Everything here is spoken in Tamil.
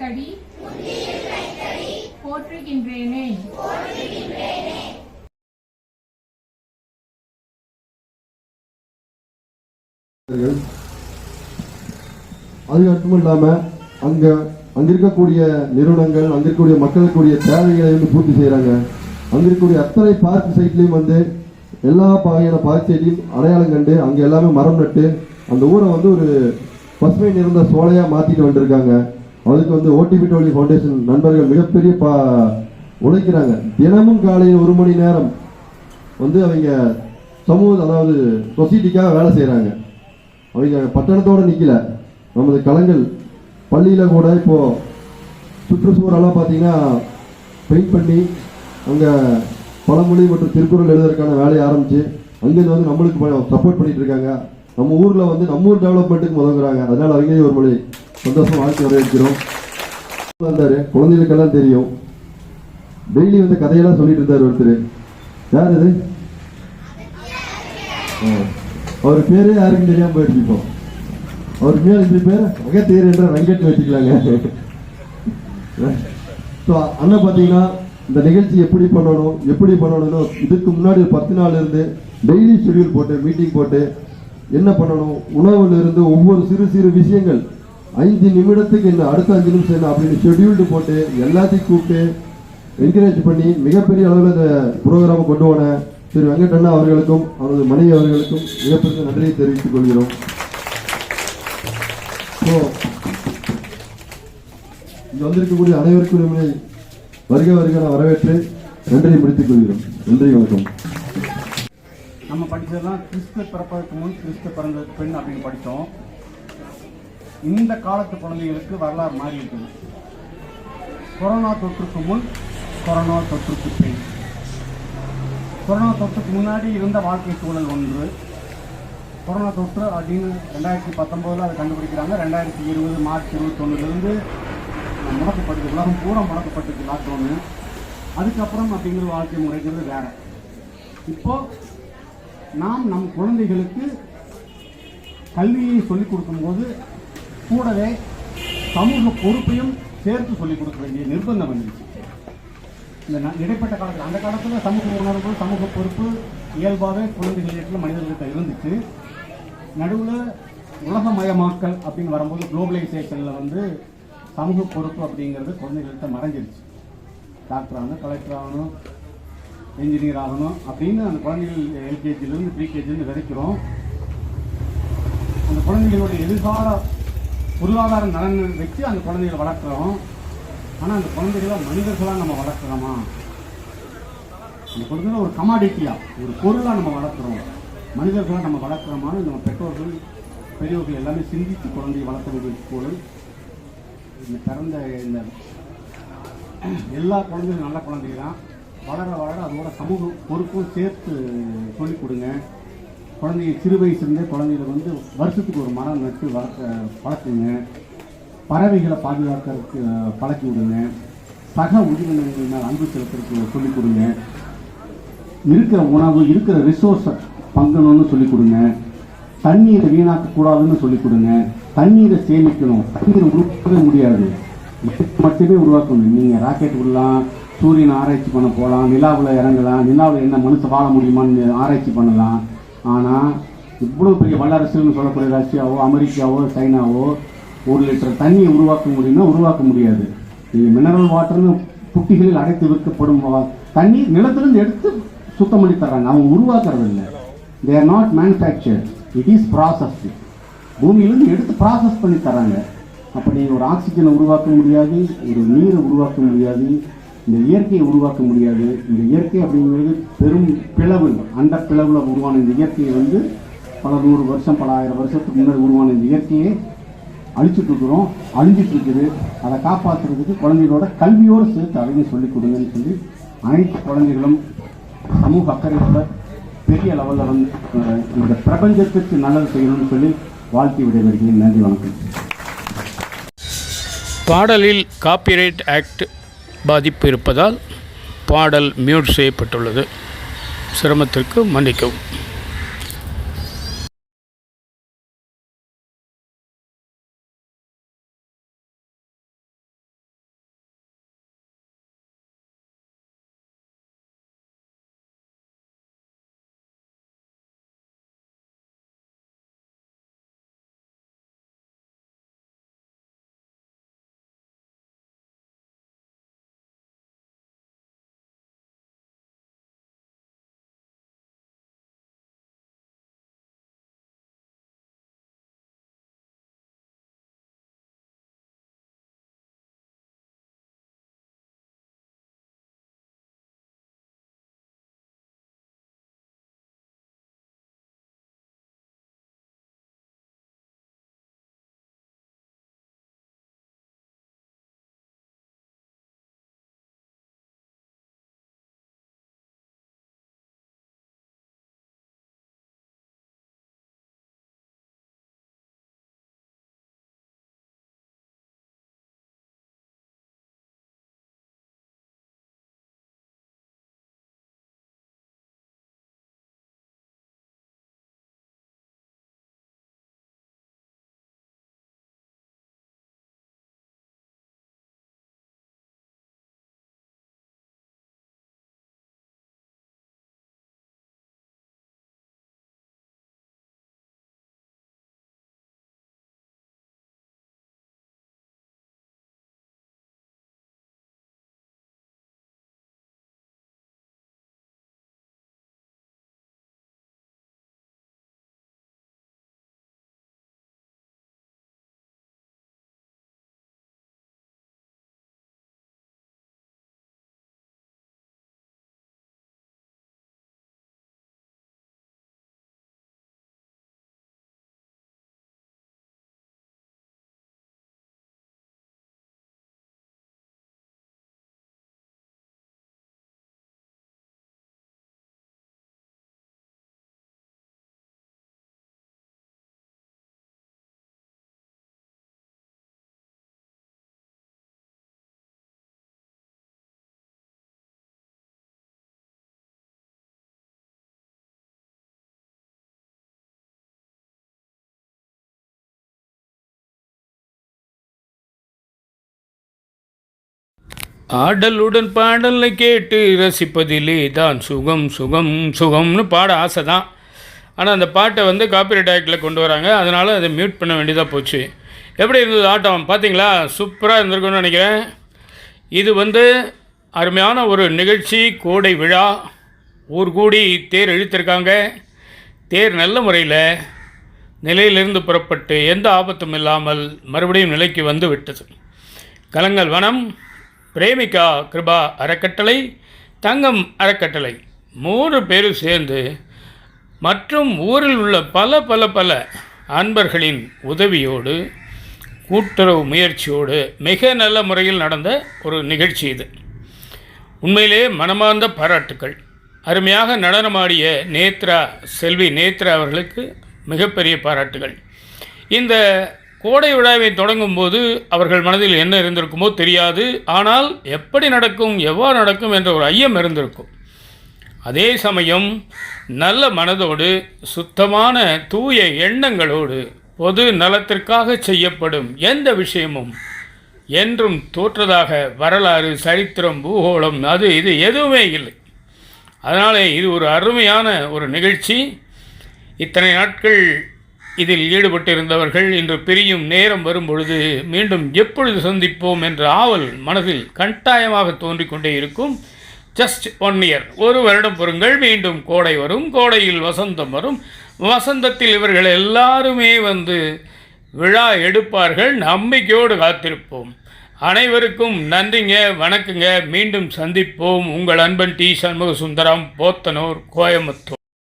கைத்தடி போற்றுகின்றேனே. அது மட்டும் இல்லாம அங்க அங்க இருக்கக்கூடிய நிறுவனங்கள் அங்க இருக்கக்கூடிய மக்களுக்குரிய தேவைகளை வந்து பூர்த்தி செய்யறாங்க அங்க இருக்கக்கூடிய அத்தனை பார்க் சைட்லயும் வந்து எல்லா வகையான பார்க் சைட்லையும் அடையாளம் கண்டு அங்க எல்லாமே மரம் நட்டு அந்த ஊரை வந்து ஒரு பசுமை நிறைந்த சோலையா மாத்திட்டு வந்திருக்காங்க. அதுக்கு வந்து ஓடிபி டோலி ஃபவுண்டேஷன் நண்பர்கள் மிகப்பெரிய பா உழைக்கிறாங்க. தினமும் காலையில் ஒரு மணி நேரம் வந்து அவங்க சமூக அதாவது சொசைட்டிக்காக வேலை செய்கிறாங்க அவங்க பட்டணத்தோடு நிற்கல நமது கலங்கள் பள்ளியில் கூட இப்போது சுற்றுச்சூழலாம் பார்த்தீங்கன்னா பெயிண்ட் பண்ணி அங்கே பழமொழி மற்றும் திருக்குறள் எழுதுறதுக்கான வேலையை ஆரம்பித்து அங்கேருந்து வந்து நம்மளுக்கு சப்போர்ட் பண்ணிகிட்டு இருக்காங்க. நம்ம ஊரில் வந்து நம்ம ஊர் டெவலப்மெண்ட்டுக்கு முதங்குறாங்க அதனால் அவங்களே ஒரு மொழி சந்தோஷம் வாழ்த்து வரவேற்கிறோம். வந்தார். குழந்தைகளுக்கெல்லாம் தெரியும். டெய்லி வந்து கதையெல்லாம் சொல்லிட்டு இருந்தார் ஒருத்தர். யார் அது? ஆ. அவர் பேரே யாருக்கும் தெரியாம போயிடுச்சு இப்போ. அவர் பேர் இந்த பேர் அகத்தீர் என்ற வெங்கட் வச்சுக்கலாங்க. ஸோ அண்ணன் பார்த்தீங்கன்னா இந்த நிகழ்ச்சி எப்படி பண்ணணும் எப்படி பண்ணணும்னு இதுக்கு முன்னாடி ஒரு பத்து நாள் இருந்து டெய்லி ஷெடியூல் போட்டு மீட்டிங் போட்டு என்ன பண்ணணும் உணவுல இருந்து ஒவ்வொரு சிறு சிறு விஷயங்கள் ஐந்து நிமிடத்துக்கு என்ன அடுத்த அஞ்சு நிமிஷம் என்ன அப்படின்னு ஷெடியூல்டு போட்டு எல்லாத்தையும் கூப்பிட்டு என்கரேஜ் பண்ணி மிகப்பெரிய அளவில் இந்த ப்ரோக்ராமை கொண்டு போன திரு வெங்கடண்ணா அவர்களுக்கும் அவரது மனைவி அவர்களுக்கும் மிகப்பெரிய நன்றியை தெரிவித்துக் கொள்கிறோம். ஸோ இங்க வந்திருக்கக்கூடிய அனைவருக்கும் நம்மளை வருக வருக நான் வரவேற்று நன்றியை முடித்துக் கொள்கிறோம். நன்றி வணக்கம். நம்ம படித்ததெல்லாம் கிறிஸ்து பிறப்பதற்கு முன் கிறிஸ்து பிறந்த பெண் அப்படின்னு படித்தோம். இந்த காலத்து குழந்தைகளுக்கு வரலாறு மாறி இருக்குது. கொரோனா தொற்றுக்கு முன் கொரோனா தொற்றுக்கு பின். கொரோனா தொற்றுக்கு முன்னாடி இருந்த வாழ்க்கை சூழல் ஒன்று. கொரோனா தொற்று அப்படின்னு ரெண்டாயிரத்தி பத்தொம்போதில் அதை கண்டுபிடிக்கிறாங்க. ரெண்டாயிரத்தி இருபது மார்ச் இருபத்தொன்னுலேருந்து முடக்கப்பட்டது உலகம் பூரா முடக்கப்பட்டது லாக்டவுனு அதுக்கப்புறம் அப்படிங்கிற வாழ்க்கை முறைங்கிறது வேற. இப்போது நாம் நம் குழந்தைகளுக்கு கல்வியை சொல்லிக் கொடுக்கும்போது கூடவே சமூக பொறுப்பையும் சேர்த்து சொல்லிக் கொடுக்க வேண்டிய நிர்பந்தம் வந்துருச்சு இந்த இடைப்பட்ட காலத்தில் அந்த காலத்தில் சமூக உணர்வு சமூக பொறுப்பு இயல்பாகவே குழந்தைகளிடத்தில் மனிதர்கிட்ட இருந்துச்சு. நடுவில் உலகமயமாக்கல் அப்படின்னு வரும்போது குளோபலைசேஷனில் வந்து சமூக பொறுப்பு அப்படிங்கிறது குழந்தைகள்கிட்ட மறைஞ்சிருச்சு. டாக்டர் ஆகணும் கலெக்டர் ஆகணும் இன்ஜினியர் ஆகணும் அப்படின்னு அந்த குழந்தைகள் எல்கேஜிலேருந்து ப்ரீகேஜிலேருந்து விதைக்கிறோம். அந்த குழந்தைகளுடைய எதிர்கால பொருளாதார நலன்கள் வச்சு அந்த குழந்தைகளை வளர்க்குறோம். ஆனால் அந்த குழந்தைகளை மனிதர்களாக நம்ம வளர்க்குறோமா? அந்த குழந்தைகளை ஒரு கமாடிட்டியாக ஒரு பொருளாக நம்ம வளர்க்குறோம். மனிதர்களாக நம்ம வளர்க்குறோமான்னு நம்ம பெற்றோர்கள் பெரியவர்கள் எல்லாமே சிந்தித்து குழந்தையை வளர்க்க வேண்டிய சூழல். இந்த பிறந்த இந்த எல்லா குழந்தைகளும் நல்ல குழந்தைங்க தான். வளர வளர அதோட சமூக பொறுப்பும் சேர்த்து சொல்லிக் கொடுங்க. குழந்தைங்க சிறு வயசுலேருந்தே குழந்தைகளை வந்து வருஷத்துக்கு ஒரு மரம் நட்டு வளர்க்க பழக்குங்க. பறவைகளை பாதுகாக்கிறதுக்கு பழக்கி விடுங்க. சக உயிரினங்கள் மேல் அன்பு செலுத்துறதுக்கு சொல்லிக் கொடுங்க. இருக்கிற உணவு இருக்கிற ரிசோர்ஸை பங்கணும்னு சொல்லிக் கொடுங்க. தண்ணீரை வீணாக்கக்கூடாதுன்னு சொல்லிக் கொடுங்க. தண்ணீரை சேமிக்கணும். தண்ணீரை உருவாக்கவே முடியாது. மட்டுமே உருவாக்கணும். நீங்கள் ராக்கெட் விடலாம் சூரியனை ஆராய்ச்சி பண்ண போகலாம் நிலாவில் இறங்கலாம் நிலாவில் என்ன மனுஷன் வாழ முடியுமான்னு ஆராய்ச்சி பண்ணலாம். ஆனால் இவ்வளோ பெரிய வல்லரசுன்னு சொல்லக்கூடிய ரஷ்யாவோ அமெரிக்காவோ சைனாவோ ஒரு லிட்டர் தண்ணியை உருவாக்க முடியும்னா உருவாக்க முடியாது. நீங்கள் மினரல் வாட்டர்னு புட்டிகளில் அடைத்து விற்கப்படும் வா- நிலத்திலிருந்து எடுத்து சுத்தம் பண்ணி தர்றாங்க. அவங்க உருவாக்குறது இல்லை they are not manufacture it is processed பூமியிலிருந்து எடுத்து ப்ராசஸ் பண்ணி தராங்க அப்படி ஒரு ஆக்சிஜனை உருவாக்க முடியாது ஒரு நீரை உருவாக்க முடியாது. இந்த இயற்கையை உருவாக்க முடியாது. இந்த இயற்கை அப்படிங்கிறது பெரும் பிளவு அண்ட பிளவில் உருவான இந்த இயற்கையை வந்து பல நூறு வருஷம் பல ஆயிரம் வருஷத்துக்கு முன்னாடி உருவான இந்த இயற்கையை அழிச்சிட்ருக்குறோம் அழிஞ்சிட்ருக்குது அதை காப்பாற்றுறதுக்கு குழந்தைகளோட கல்வியோடு சேர்த்து அதையும் சொல்லிக் கொடுங்கன்னு சொல்லி அனைத்து குழந்தைகளும் சமூக அக்கறையோட பெரிய லெவலில் வந்து இந்த பிரபஞ்சத்துக்கு நல்லது செய்யணும்னு சொல்லி வாழ்த்தி விடைபெறுகிறேன். நன்றி வணக்கம். பாடலில் காப்பிரைட் ஆக்ட் பாதிப்பு இருப்பதால் பாடல் மியூட் செய்யப்பட்டுள்ளது. சிரமத்திற்கு மன்னிக்கவும். ஆடலுடன் பாடலை கேட்டு ரசிப்பதிலே தான் சுகம் சுகம் சுகம்னு பாட ஆசை தான் ஆனால் அந்த பாட்டை வந்து காப்பிரைட் ஆக்டில் கொண்டு வராங்க. அதனால் அதை மியூட் பண்ண வேண்டியதாக போச்சு. எப்படி இருந்தது ஆட்டம்? பார்த்தீங்களா சூப்பராக இருந்திருக்குன்னு நினைக்கிறேன். இது வந்து அருமையான ஒரு நிகழ்ச்சி கோடை விழா. ஊர் கூடி தேர் இழுத்திருக்காங்க. தேர் நல்ல முறையில் நிலையிலிருந்து புறப்பட்டு எந்த ஆபத்தும் இல்லாமல் மறுபடியும் நிலைக்கு வந்து விட்டது. கலங்கல் வனம். பிரேமிகா கிருபா அறக்கட்டளை தங்கம் அறக்கட்டளை. மூன்று பேரும் சேர்ந்து மற்றும் ஊரில் உள்ள பல பல பல அன்பர்களின் உதவியோடு கூட்டுறவு முயற்சியோடு மிக நல்ல முறையில் நடந்த ஒரு நிகழ்ச்சி இது. உண்மையிலே மனமார்ந்த பாராட்டுக்கள். அருமையாக நடனமாடிய நேத்ரா செல்வி நேத்ரா அவர்களுக்கு மிகப்பெரிய பாராட்டுகள். இந்த கோடை விழாவை தொடங்கும் போது அவர்கள் மனதில் என்ன இருந்திருக்குமோ தெரியாது. ஆனால் எப்படி நடக்கும் எவ்வாறு நடக்கும் என்ற ஒரு ஐயம் இருந்திருக்கும். அதே சமயம் நல்ல மனதோடு சுத்தமான தூய எண்ணங்களோடு பொது நலத்திற்காக செய்யப்படும் எந்த விஷயமும் என்றும் தோற்றதாக வரலாறு சரித்திரம் பூகோளம் அது இது எதுவுமே இல்லை. அதனாலே இது ஒரு அருமையான ஒரு நிகழ்ச்சி. இத்தனை நாட்கள் இதில் ஈடுபட்டிருந்தவர்கள் இன்று பிரியும் நேரம் வரும்பொழுது மீண்டும் எப்பொழுது சந்திப்போம் என்ற ஆவல் மனதில் கட்டாயமாக தோன்றிக்கொண்டே இருக்கும். ஜஸ்ட் ஒன் இயர் ஒரு வருடம் பொறுங்கள். மீண்டும் கோடை வரும். கோடையில் வசந்தம் வரும். வசந்தத்தில் இவர்கள் எல்லாருமே வந்து விழா எடுப்பார்கள். நம்பிக்கையோடு காத்திருப்போம். அனைவருக்கும் நன்றிங்க வணக்கங்க. மீண்டும் சந்திப்போம். உங்கள் அன்பன் டி. சண்முக சுந்தரம் போத்தனூர் கோயம்புத்தூர்.